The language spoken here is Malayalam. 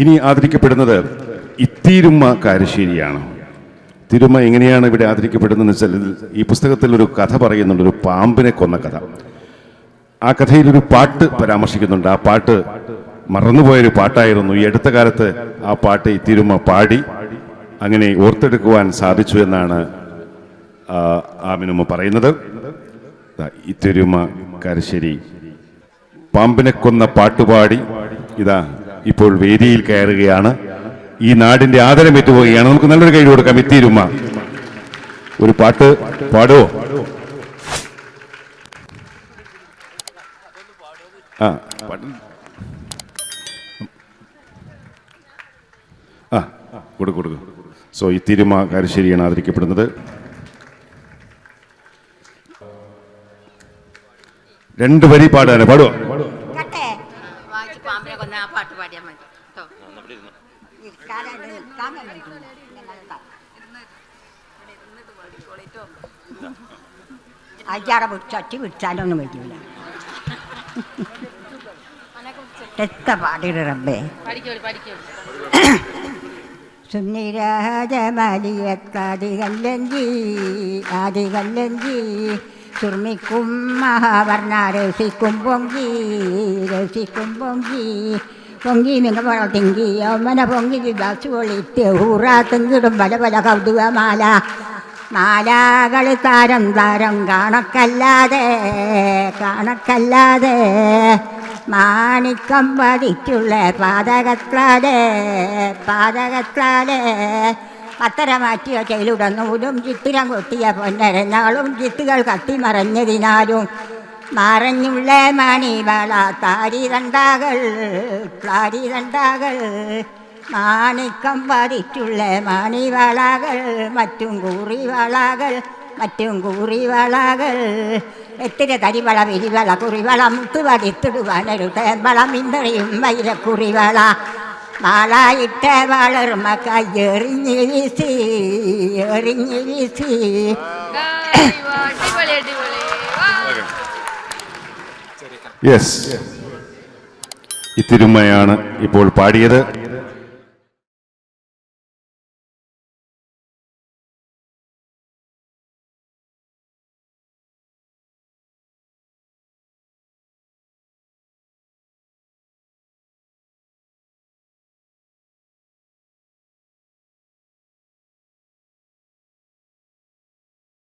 ഇനി ആദരിക്കപ്പെടുന്നത് ഇത്തിരുമ്മ കാരശ്ശേരിയാണ് തിരുമ എങ്ങനെയാണ് ഇവിടെ ആദരിക്കപ്പെടുന്നതെന്ന് വെച്ചാൽ ഈ പുസ്തകത്തിൽ ഒരു കഥ പറയുന്നുണ്ട് ഒരു പാമ്പിനെ കൊന്ന കഥ. ആ കഥയിൽ ഒരു പാട്ട് പരാമർശിക്കുന്നുണ്ട്. ആ പാട്ട് മറന്നുപോയൊരു പാട്ടായിരുന്നു. ഈ അടുത്ത കാലത്ത് ആ പാട്ട് ഈ പാടി അങ്ങനെ ഓർത്തെടുക്കുവാൻ സാധിച്ചു എന്നാണ് ആമിനുമ്മ പറയുന്നത്. ഇത്തിരുമ കരശ്ശേരി പാമ്പിനെ കൊന്ന പാട്ടുപാടി ഇതാ ഇപ്പോൾ വേദിയിൽ കയറുകയാണ്. ഈ നാടിന്റെ ആദരം ഏറ്റുപോവുകയാണ് നമുക്ക് നല്ലൊരു കഴിവ് കൊടുക്കാം. ഇത്തീരുമ്മ ഒരു പാട്ട് പാടുവോ? ആ. ആ കൊടുക്കും കൊടുക്കും. സോ ഈ തിരുമ കാരശ്ശേരിയാണ് ആദരിക്കപ്പെടുന്നത്. രണ്ട് വരി പാടാനാണ് പാടുവോ കട്ടെ വാങ്ങിച്ച് പാമ്പിനെ കൊന്ന ആ പാട്ട് പാടിയാൽ മതി. കേട്ടോ ഇരിക്കാനായിട്ട് നിൽക്കാൻ പറ്റില്ല. എത്ര പാടിയുടെ റബ്ബേ. സുന്നിരാജമലിയത്താദികല്ലഞ്ചി ആദികല്ലഞ്ചി ചുർമിക്കും മഹാവർണ രസിക്കും പൊങ്കി രസിക്കും പൊങ്കി പൊങ്കി നിങ്ങൾ തിങ്കി ഒമ്മന പൊങ്കി വികാസ് പൊളിത്ത് ഊറാ തെങ്കിടും പല പല കൗതുകമാല മാലാകളി താരം താരം കാണക്കല്ലാതെ കാണക്കല്ലാതെ മാണിക്കം പതിച്ചുള്ള പാതകത്താലെ പാതകത്താലെ. പത്തര മാറ്റിയ ചെയ്ലുടന്നൂലും ചിത്തിരം കൊത്തിയ പൊന്നരനാളും ചിത്തുകൾ കത്തിമറഞ്ഞതിനാലും മറഞ്ഞുള്ള മണിവള താരി തണ്ടാകൾ താരി തണ്ടാകൾ മാണിക്കം പതിച്ചുള്ള മണിവളകൾ മറ്റും കൂറിവളകൾ മറ്റും കൂറിവളകൾ. എത്തിര തരിവള വിരിവള കുറിവള മുത്തുവടിത്തിടുവാനൊരു തേമ്പളം ഇന്നറിയും വൈരക്കുറിവള മാളായിട്ട വളർമ കയ്യെറിഞ്ഞ് വീശി എറിഞ്ഞ് വീശി. അടിപൊളി അടിപൊളി. യെസ് ഇത്തിരുമ്മയാണ് ഇപ്പോൾ പാടിയത്.